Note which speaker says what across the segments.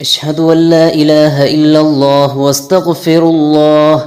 Speaker 1: أشهد أن لا إله إلا الله وأستغفر الله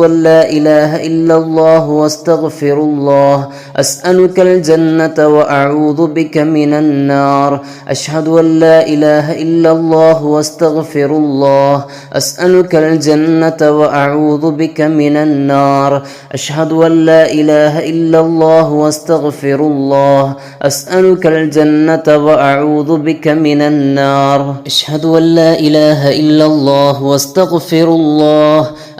Speaker 1: أن لا إله إلا الله واستغفر الله. أسألك الجنة وأعوذ بك من النار. أشهد أن لا إله إلا الله واستغفر الله. أسألك الجنة وأعوذ بك من النار. أشهد أن لا إله إلا الله واستغفر الله. أسألك الجنة وأعوذ بك من النار. أشهد أن لا إله إلا الله واستغفر الله.